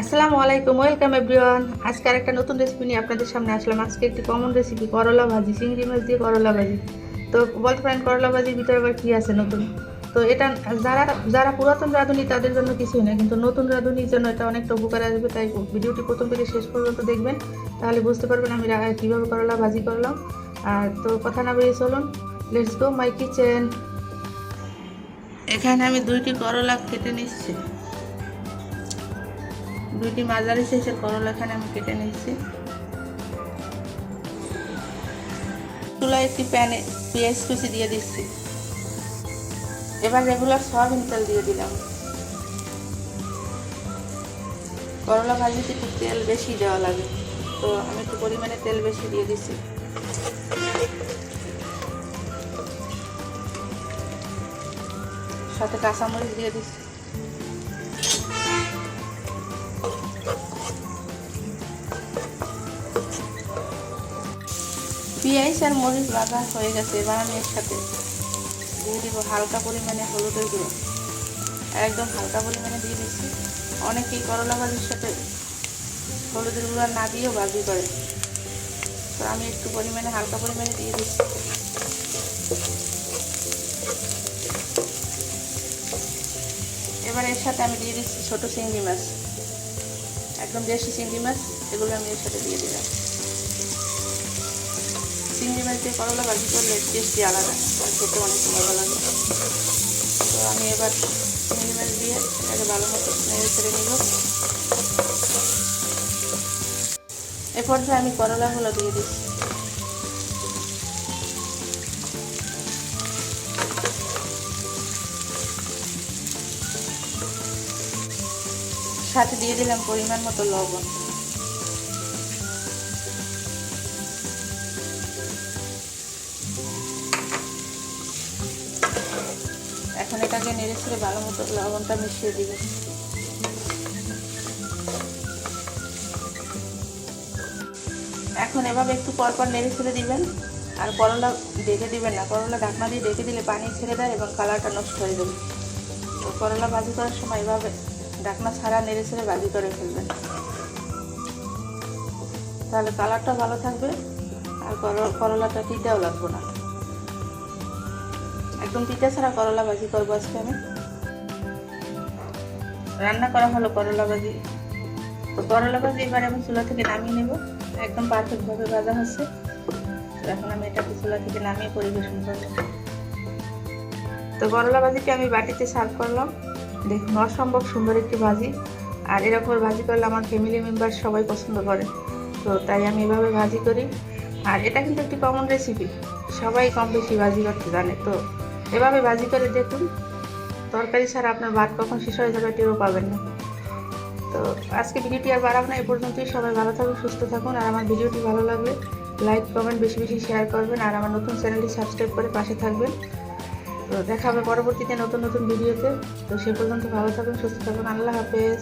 আসসালামু আলাইকুম welcome everyone আজকে আর একটা নতুন রেসিপি নিয়ে আপনাদের সামনে আসলাম। আজকে একটি কমন রেসিপি করলা ভাজি, চিংড়ি মাছ দিয়ে করলা ভাজি। তো বলতে পারেন করলা ভাজির ভিতরে আবার কী আছে নতুন? তো এটা যারা যারা পুরাতন রাঁধুনি, তাদের জন্য কিছুই না, কিন্তু নতুন রাঁধুনির জন্য এটা অনেকটা উপকার আসবে। তাই ভিডিওটি প্রথম থেকে শেষ পর্যন্ত দেখবেন, তাহলে বুঝতে পারবেন আমি কীভাবে করলা ভাজি করলাম। আর তো কথা না বেরিয়ে চলুন লেটস গো মাই কিচেন এখানে আমি দুইটি করলা কেটে নিচ্ছি। দুইটি মাঝারি সাইজের করলা এখানে আমি কেটে নিচ্ছি চুলায় একটি প্যানে পেঁয়াজ কুচি দিয়ে দিচ্ছি। এবার রেগুলার সয়াবিন তেল দিয়ে দিলাম। করলা ভাজিতে একটু তেল বেশি দেওয়া লাগে, তো আমি একটু পরিমাণে তেল বেশি দিয়ে দিচ্ছি। সাথে কাঁচামরিচ দিয়ে দিচ্ছি। পেঁয়াজ আর মরিচ বাঁধা হয়ে গেছে, এবার আমি এর সাথে দিয়ে দিব হালকা পরিমাণে হলুদের গুঁড়ো। একদম হালকা পরিমাণে দিয়ে দিচ্ছি। অনেকেই করলা ভাজির সাথে হলুদের গুঁড়ো না দিয়েও ভাজি করে। তো আমি একটু পরিমাণে, হালকা পরিমাণে দিয়ে দিচ্ছি। এবার এর সাথে আমি দিয়ে দিচ্ছি ছোটো চিংড়ি মাছ। একদম দেশি চিংড়ি মাছ, এগুলো আমি এর সাথে দিয়ে দিলাম। দিয়ে করলা ভাজি করলে টেস্টি আলাদা। খেতে অনেক মজা লাগে। তো আমি এবার চিংড়ি মাছ দিয়ে এটাকে ভালো মতো নেড়ে ছেড়ে নিব। এ পর্যায়ে আমি করলা করলাগুলো দিয়ে দিচ্ছি। সাথে দিয়ে দিলাম পরিমাণ মতো লবণ। এখন এটাকে নেড়ে ছেড়ে ভালো মতো লবণটা মিশিয়ে দিব। এখন এভাবে একটু পর পর নেড়ে ছেড়ে দিবেন। আর করলা ডেকে দিবেন না। করলা ঢাকনা দিয়ে ডেকে দিলে পানি ছেড়ে দেয় এবং কালারটা নষ্ট হয়ে যাবে। তো করলা ভাজি করার সময় এভাবে ঢাকনা ছাড়া নেড়ে ছেড়ে ভাজি করে ফেলবেন। তাহলে কালারটা ভালো থাকবে। আর করলা- করলাটা তিতেও লাগবে না। একদম পিঠা ছাড়া করলা ভাজি করব আজকে আমি। রান্না করা হলো করলা ভাজি। তো করলা ভাজি এবার আমি চুলা থেকে নামিয়ে নেব। একদম পারফেক্টভাবে ভাজা হচ্ছে। এখন আমি এটাকে চুলা থেকে নামিয়ে পরিবেশন করব। তো করলা ভাজিকে আমি বাটিতে সার্ভ করলাম। দেখুন, অসম্ভব সুন্দর একটি ভাজি। আর এরকম ভাজি করলে আমার ফ্যামিলি মেম্বার সবাই পছন্দ করে। তো তাই আমি এভাবে ভাজি করি। আর এটা কিন্তু একটি কমন রেসিপি সবাই কম বেশি ভাজি করতে জানে, তো এভাবে ভাজি করে দেখুন। তরকারি ছাড়া আপনার ভাত কখন শেষ হয়ে যাবে টেরও পাবেন না। তো আজকে ভিডিওটি আর বাড়াবো না এই পর্যন্তই। সবাই ভালো থাকুন, সুস্থ থাকুন, আর আমার ভিডিওটি ভালো লাগবে লাইক কমেন্ট বেশি বেশি শেয়ার করবেন, আর আমার নতুন চ্যানেলটি সাবস্ক্রাইব করে পাশে থাকবেন। তো দেখা হবে পরবর্তীতে নতুন নতুন ভিডিওতে। তো সে পর্যন্ত ভালো থাকুন, সুস্থ থাকুন। আল্লাহ হাফেজ।